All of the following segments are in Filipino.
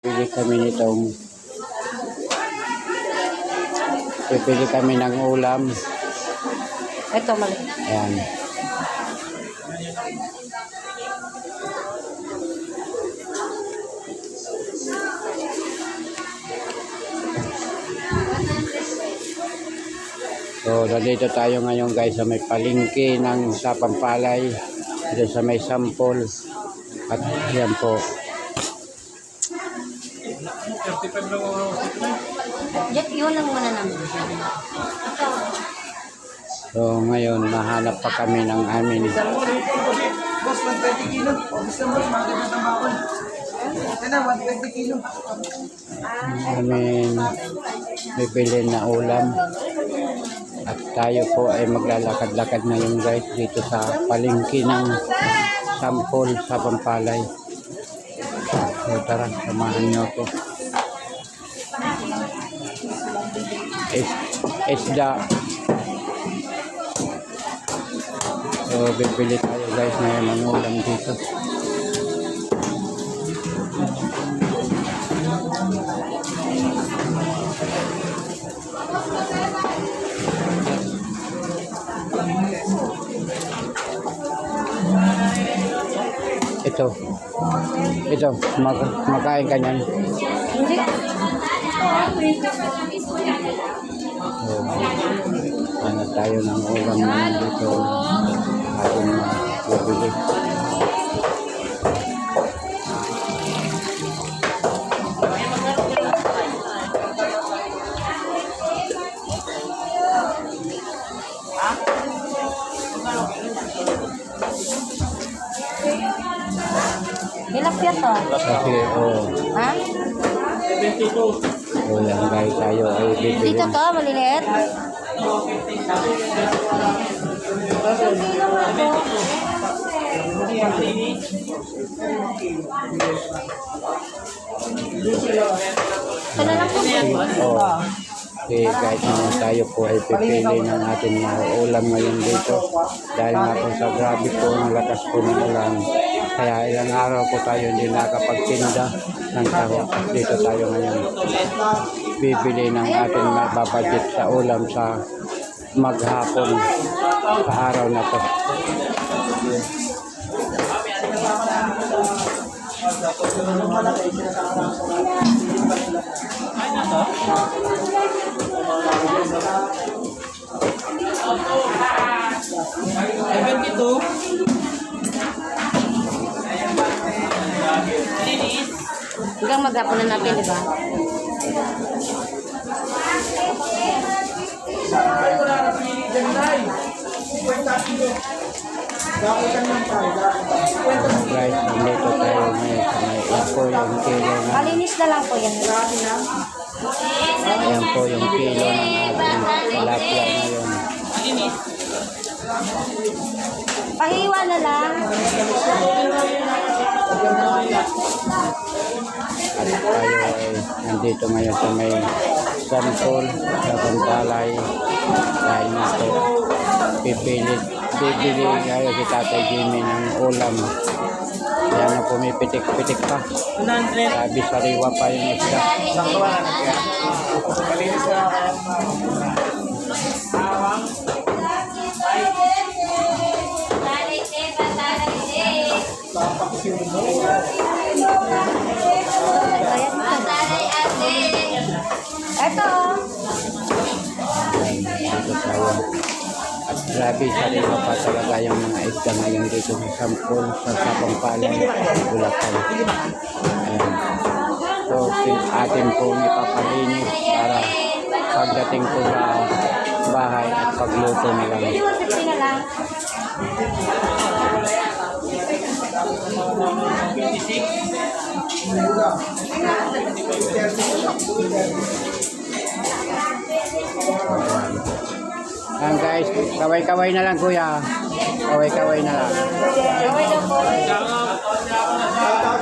Bili kami nitong Bibili kami ng ulam. Ito, mali. Ayan. So, nandito tayo ngayon guys sa may palingki ng sa Pampalay. Dito sa may sampol. At yan po. Jet, yun lang muna namin. So, ngayon, nahanap pa kami ng amin. Boss, 120 kilo. Gusto mo, maganda ng bawal. Yan na, 120 kilo. amin bibili na ulam. At tayo po ay maglalakad-lakad ngayon guys dito sa palengke ng Sampol sa Pampalay. So tara, samahan niyo ako. Is, isda. So bibili tayo guys ngayon ng ulam dito. Ito. Ito, mag makain ka niyan. Tayo ng ulam na dito ating mabibili. Tilapia to. Kasi, oh, Ha? so yan guys, tayo ay bibili. Dito to, maliliit. Oh. Okay guys, naman tayo po ay pipili ng ating mga ulam ngayon dito. Dahil nga po sa grabe po ang lakas po ng ulan. Kaya ilang araw po tayo hindi nakapagtinda ng taho. Dito tayo ngayon. Bibili ng ating mababudget sa ulam sa maghapon sa araw na to. Hanggang maghapon na natin, di ba? Guys, nandito tayo ngayon sa may yan po yung kilo na Malinis na lang po yan. Ayan po yung kilo ng ating tilapia ngayon. Pahiwa na lang. At tayo ay nandito ngayon sa may sampol sa Pampalay. Dahil nga po, pipili, bibili tayo si Tatay Jimmy ng ulam. Yan na pumipitik-pitik pa. 100. Sabi sariwa pa yung isda. Saktuan na kaya. Malinis na kaya. Awang. Ito. oh. Dito tayo. At grabe, sariwa pa talaga yung mga isda ngayon dito sa sampol sa Sapampalay, Bulacan. Ayan. So, atin po ipapalinis para pagdating po sa bahay at pagluto na lang. 150 na lang. Ayan guys, kaway-kaway na lang kuya. Kaway-kaway na lang. Gawin na po.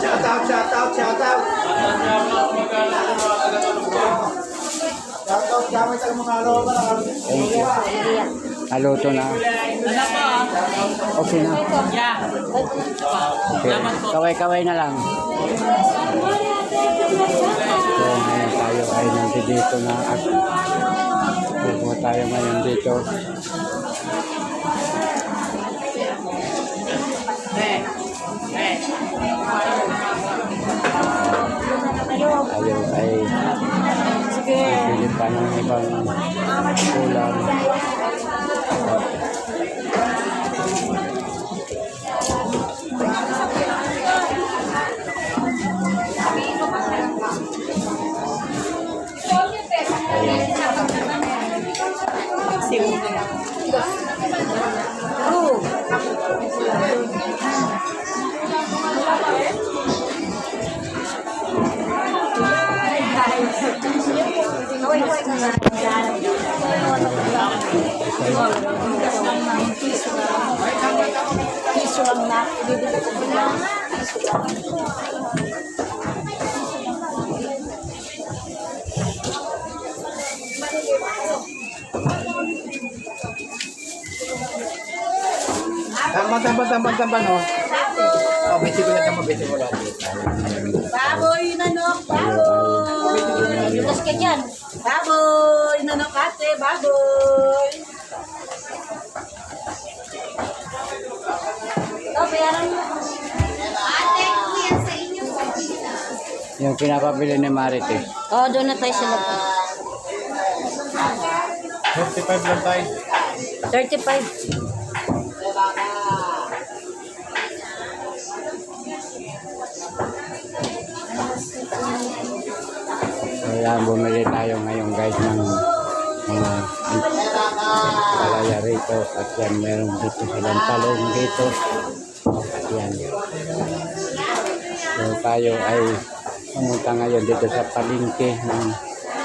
Shout out, shout out, shout out. Shout out, gamit ang mga loba. Thank you. Naluto na. Okay na. Okay. Kaway-kaway na lang. kasi dito na at kukuha tayo ngayon dito. Tayo ay bibili pa ng ibang ulam. Piso lang na. Bibili ko lang. Tamban, tamban, tamban, tamban, oh. Oh, bisi ko na tamban, bisi ko lang. Baboy, Tayo ay bumili. Tapos ka dyan. Baboy, nanok ate, baboy. Ito, bayaran mo. Yung pinapabili ni Marites. Oo, doon na tayo sa labas. 55 lang tayo. 35. Kaya bumili tayo ngayon guys ng mga palaya rito. At yan meron dito silang talong dito. At yan. So tayo ay pumunta ngayon dito sa palingke ng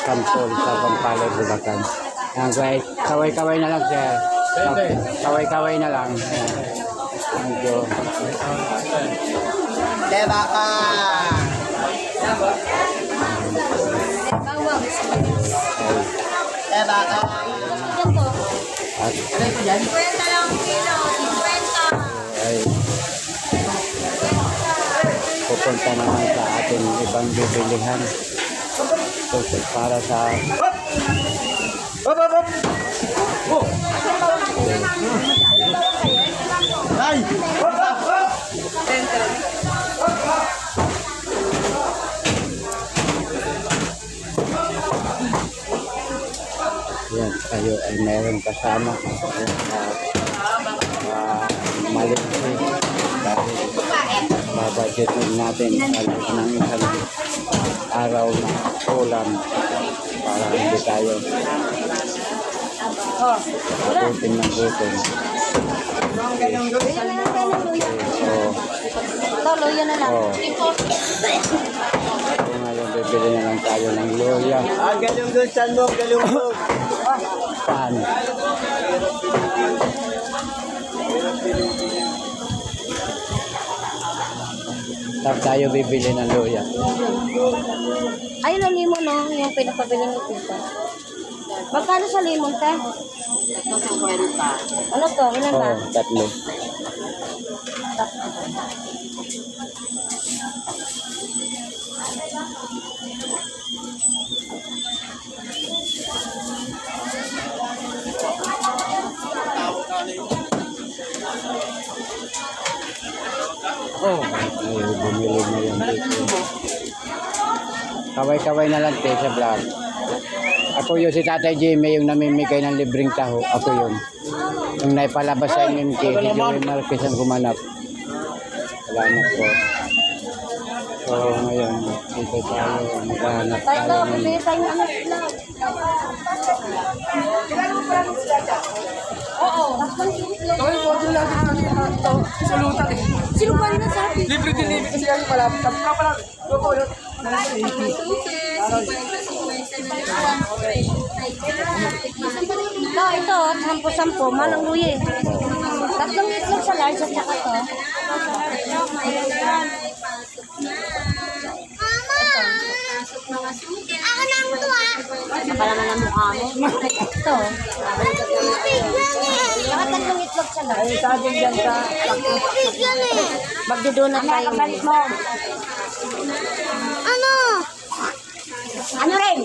Kampol sa Pampalay, Bulacan. Yan guys, kaway-kaway na lang sir. Kaway-kaway na lang. Yan. medyo Teba ka! Bawang. ay, Teba ka! Ganito. at 50 lang kilo, 50. ay pupunta naman sa ating ibang bibilihan. So, para sa Hop, hop, hop! Oh! Tayo ay mayroon kasama uh, maliksi dahil babudgetin natin ng isang araw na ulam. Para hindi tayo Oh, gutom ng luya. So, so ngayon bibili na lang tayo ng luya. Ah, galing doon, saan mo? Galing doon. Saan? Saan tayo bibili ng luya? Ayun ang limon, no? Yung pinapabili ni Tita. Magkano sa limon, te? Ano to? Ilan ba? oh, tatlo. Oh, Kaway-kaway na lang te sa vlog. Ako yun si Tatay Jimmy yung namimigay ng libreng taho. Ako yun. Yung naipalabas sa MMK, si Joey Marquez ang gumanap. Salamat po. So ngayon, dito tayo, maghanap Tayo tayo ng ano. Oo. Ito yung order natin kanina. Ito, sulutan eh. Sino ba rin nasabi? Libre delivery kasi kami pala. Kami ka pala. Luto ulit. Ito, ito, sampo-sampo, manang luya eh. Tatlong itlog sa large at saka to. Ako na ang tuwa. Saka naman ang mukha mo. Ito. Saka ay, sa atin dyan sa... Magdudunat tayo. Balik mo. Ano? Ano rin?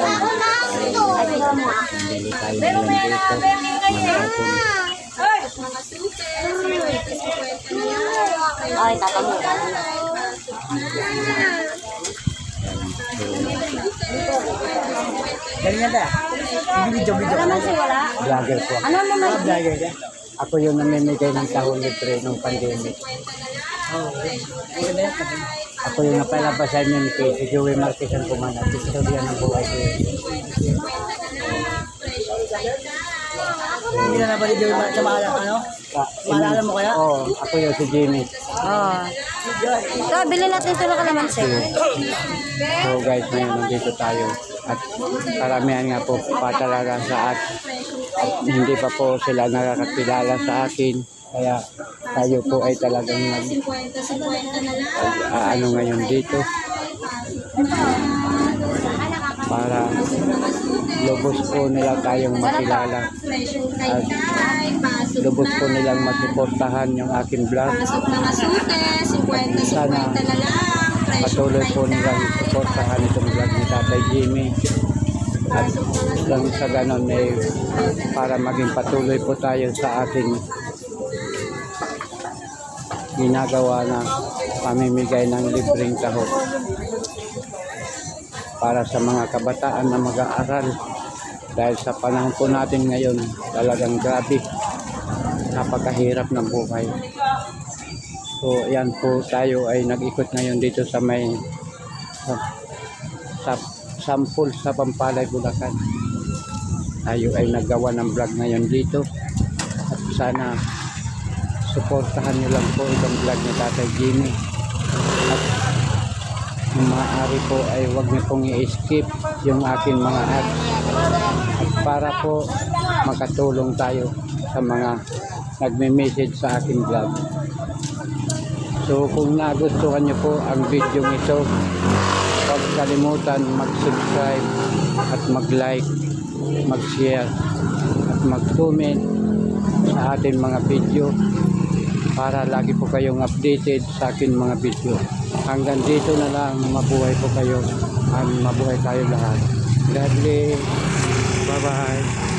Ako na. Pero may na, pero may na. Eh. Ah. Ay, tatanong ka. Ay, tatanong. Ano? Ganyan ba? Video-video. Wala man siya, wala. Vlogger po. Ano naman? Vlogger ka? Ako yung namimigay ng tahon libre nung pandemic. Yan. Ako yung napalabas sa inyo ni si Joey Marquez ang kumanat. Istorya ng buhay ko. Hindi na nabalik yung sa mahala, ano? Sa- Maalala mo kaya? Oo, ako yung si Jimmy. Oo. Ito, bilhin natin ito ng kalamansi. So guys, ngayon nandito tayo. At karamihan nga po pa sa at, hindi pa po sila nakakakilala sa akin. Kaya tayo po ay talagang nag ah, ano ngayon dito. Para lubos po nila tayong makilala. At lubos po nilang masuportahan yung aking vlog. Sana patuloy po nilang suportahan itong vlog ni Tatay Jimmy. At lang sa ganon eh, para maging patuloy po tayo sa ating ginagawa na pamimigay ng libreng taho para sa mga kabataan na mag-aaral. Dahil sa panahon po natin ngayon talagang grabe napakahirap ng buhay so yan po tayo ay nag-ikot ngayon dito sa may sa, sa sampul sa Pampalay, Bulacan. Tayo ay naggawa ng vlog ngayon dito. At sana suportahan niyo lang po itong vlog ni Tatay Jimmy. At kung maaari po ay huwag niyo pong i-skip yung akin mga ads at para po makatulong tayo sa mga nagme-message sa aking vlog so kung nagustuhan niyo po ang video ito huwag kalimutan mag-subscribe at mag-like mag-share at mag-comment sa ating mga video para lagi po kayong updated sa akin mga video. Hanggang dito na lang, mabuhay po kayo at mabuhay tayo lahat. God bless. Bye-bye.